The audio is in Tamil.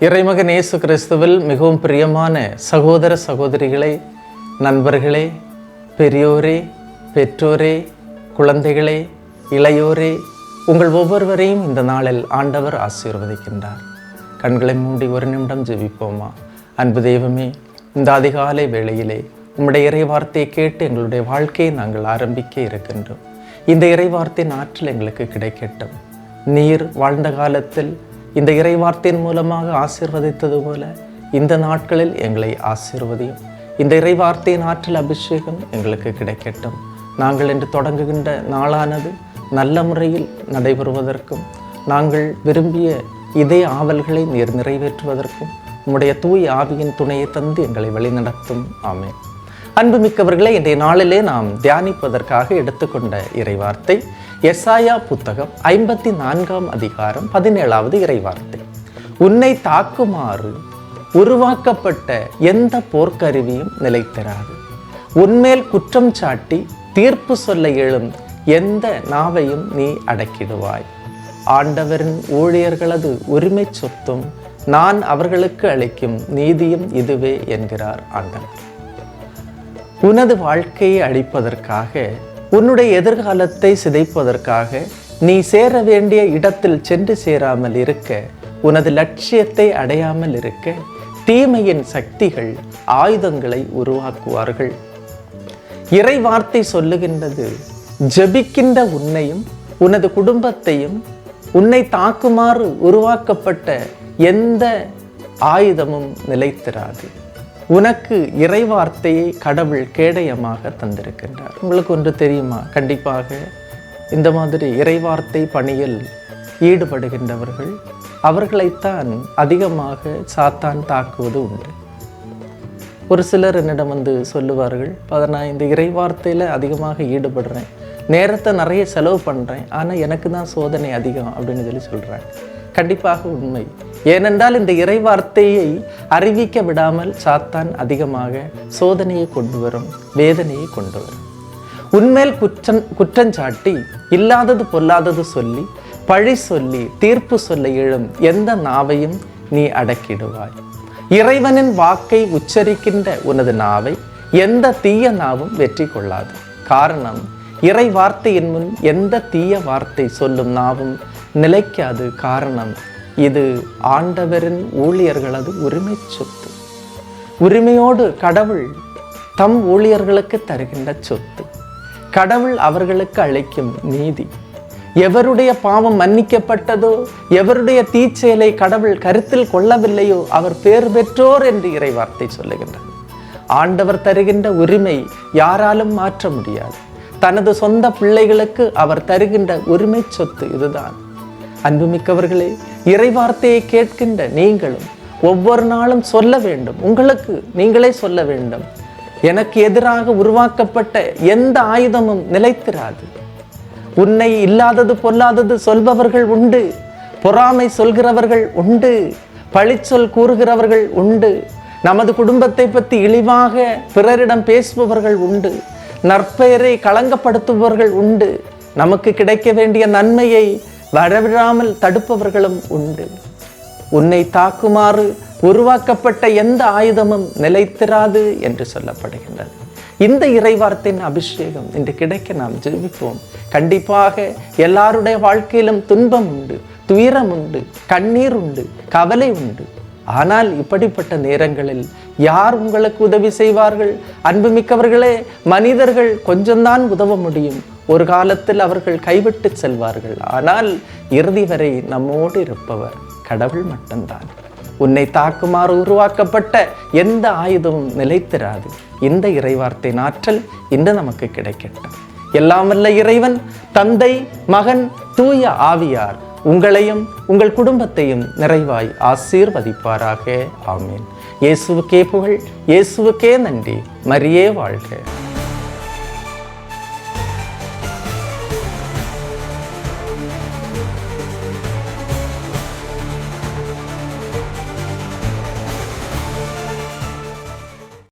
இறைமகன் இயேசு கிறிஸ்துவில் மிகவும் பிரியமான சகோதர சகோதரிகளே நண்பர்களே பெரியோரே பெற்றோரே குழந்தைகளே இளையோரே உங்கள் ஒவ்வொருவரையும் இந்த நாளில் ஆண்டவர் ஆசீர்வதிக்கின்றார். கண்களை மூடி ஒரு நிமிடம் ஜெபிப்போமா? அன்பு தெய்வமே இந்த அதிகாலை வேளையிலே உம்முடைய இறை வார்த்தையை கேட்டு எங்களுடைய வாழ்க்கையை நாங்கள் ஆரம்பிக்க இருக்கின்றோம். இந்த இறை வார்த்தையின் ஆற்றல் எங்களுக்கு கிடைக்கட்டும். நீர் வாழ்ந்த காலத்தில் இந்த இறைவார்த்தையின் மூலமாக ஆசீர்வதித்தது போல இந்த நாட்களில் எங்களை ஆசீர்வதியும். இந்த இறைவார்த்தையின் ஆற்றல் அபிஷேகம் எங்களுக்கு கிடைக்கட்டும். நாங்கள் இன்று தொடங்குகின்ற நாளானது நல்ல முறையில் நடைபெறுவதற்கும் நாங்கள் விரும்பிய இதே ஆவல்களை நீர் நிறைவேற்றுவதற்கும் உம்முடைய தூய் ஆவியின் துணையை தந்து எங்களை வழிநடத்தும். ஆமே அன்புமிக்கவர்களை இன்றைய நாளிலே நாம் தியானிப்பதற்காக எடுத்துக்கொண்ட இறைவார்த்தை எஸ்ஆயா புத்தகம் ஐம்பத்தி நான்காம் அதிகாரம் பதினேழாவது இறைவார்த்தை. உன்னை தாக்குமாறு உருவாக்கப்பட்ட எந்த போர்க்கருவியும் நிலைத்தராது. உன்மேல் குற்றம் சாட்டி தீர்ப்பு சொல்ல எழும் எந்த நாவையும் நீ அடக்கிடுவாய். ஆண்டவரின் ஊழியர்களது உரிமை சொத்தும் நான் அவர்களுக்கு அளிக்கும் நீதியும் இதுவே என்கிறார் ஆண்டவர். உனது வாழ்க்கையை அழிப்பதற்காக உன்னுடைய எதிர்காலத்தை சிதைப்பதற்காக நீ சேர வேண்டிய இடத்தில் சென்று சேராமல் இருக்க உனது லட்சியத்தை அடையாமல் இருக்க தீமையின் சக்திகள் ஆயுதங்களை உருவாக்குவார்கள். இறை வார்த்தை சொல்லுகின்றது ஜெபிக்கின்ற உன்னையும் உனது குடும்பத்தையும் உன்னை தாக்குமாறு உருவாக்கப்பட்ட எந்த ஆயுதமும் நிலைத்திராது. உனக்கு இறைவார்த்தையை கடவுள் கேடயமாக தந்திருக்கின்றார். உங்களுக்கு ஒன்று தெரியுமா? கண்டிப்பாக இந்த மாதிரி இறைவார்த்தை பணியில் ஈடுபடுகின்றவர்கள் அவர்களைத்தான் அதிகமாக சாத்தான் தாக்குவது உண்டு. ஒரு சிலர் என்னிடம் வந்து சொல்லுவார்கள் நான் இந்த இறைவார்த்தையில் அதிகமாக ஈடுபடுறேன். நேரத்தை நிறைய செலவு பண்ணுறேன் ஆனால் எனக்கு தான் சோதனை அதிகம் அப்படின்னு சொல்லி சொல்கிறேன் கண்டிப்பாக உண்மை. ஏனென்றால் இந்த இறைவார்த்தையை அறிவிக்க விடாமல் சாத்தான் அதிகமாக சோதனையை கொண்டு வரும் வேதனையை கொண்டு வரும். உன்மேல் குற்றம் குற்றஞ்சாட்டி இல்லாதது பொல்லாதது சொல்லி பழி சொல்லி தீர்ப்பு சொல்ல எழும் எந்த நாவையும் நீ அடக்கிடுவாய். இறைவனின் வாக்கை உச்சரிக்கின்ற உனது நாவை எந்த தீய நாவும் வெற்றி கொள்ளாது. காரணம் இறை வார்த்தையின் முன் எந்த தீய வார்த்தை சொல்லும் நாவும் நிலைக்காது. காரணம் இது ஆண்டவரின் ஊழியர்களது உரிமை சொத்து. உரிமையோடு கடவுள் தம் ஊழியர்களுக்கு தருகின்ற சொத்து. கடவுள் அவர்களுக்கு அளிக்கும் நீதி. எவருடைய பாவம் மன்னிக்கப்பட்டதோ எவருடைய தீச்செயலை கடவுள் கருத்தில் கொள்ளவில்லையோ அவர் பேர் பெற்றோர் என்று இறைவார்த்தை சொல்லுகின்றார் ஆண்டவர் தருகின்ற உரிமை யாராலும் மாற்ற முடியாது. தனது சொந்த பிள்ளைகளுக்கு அவர் தருகின்ற உரிமை சொத்து இதுதான். அன்புமிக்கவர்களே இறைவார்த்தையை கேட்கின்ற நீங்களும் ஒவ்வொரு நாளும் சொல்ல வேண்டும். உங்களுக்கு நீங்களே சொல்ல வேண்டும். எனக்கு எதிராக உருவாக்கப்பட்ட எந்த ஆயுதமும் நிலைத்திராது. உன்னை இல்லாதது பொல்லாதது சொல்பவர்கள் உண்டு. பொறாமை சொல்கிறவர்கள் உண்டு. பழிச்சொல் கூறுகிறவர்கள் உண்டு. நமது குடும்பத்தை பற்றி இழிவாக பிறரிடம் பேசுபவர்கள் உண்டு. நற்பெயரை களங்கப்படுத்துபவர்கள் உண்டு. நமக்கு கிடைக்க வேண்டிய நன்மையை வரவிடாமல் தடுப்பவர்களும் உண்டு. உன்னை தாக்குமாறு உருவாக்கப்பட்ட எந்த ஆயுதமும் நிலைத்திராது என்று சொல்லப்படுகின்றது இந்த இறைவார்த்தையின் அபிஷேகம் இன்று கிடைக்க நாம் ஜெபிப்போம். கண்டிப்பாக எல்லாருடைய வாழ்க்கையிலும் துன்பம் உண்டு துயரம் உண்டு கண்ணீர் உண்டு கவலை உண்டு. ஆனால் இப்படிப்பட்ட நேரங்களில் யார் உங்களுக்கு உதவி செய்வார்கள்? அன்புமிக்கவர்களே மனிதர்கள் கொஞ்சம்தான் உதவ முடியும். ஒரு காலத்தில் அவர்கள் கைவிட்டு செல்வார்கள். ஆனால் இறுதி வரை நம்மோடு இருப்பவர் கடவுள் மட்டும்தான். உன்னை தாக்குமாறு உருவாக்கப்பட்ட எந்த ஆயுதமும் நிலைத்திராது. இந்த இறைவார்த்தை ஆற்றல் இன்று நமக்கு கிடைக்கட்டும். எல்லாம் வல்ல இறைவன் தந்தை மகன் தூய ஆவியார் உங்களையும் உங்கள் குடும்பத்தையும் நிறைவாய் ஆசீர்வதிப்பாராக. ஆமீன். இயேசுவுக்கே புகழ் இயேசுவுக்கே நன்றி. மரியே வாழ்க.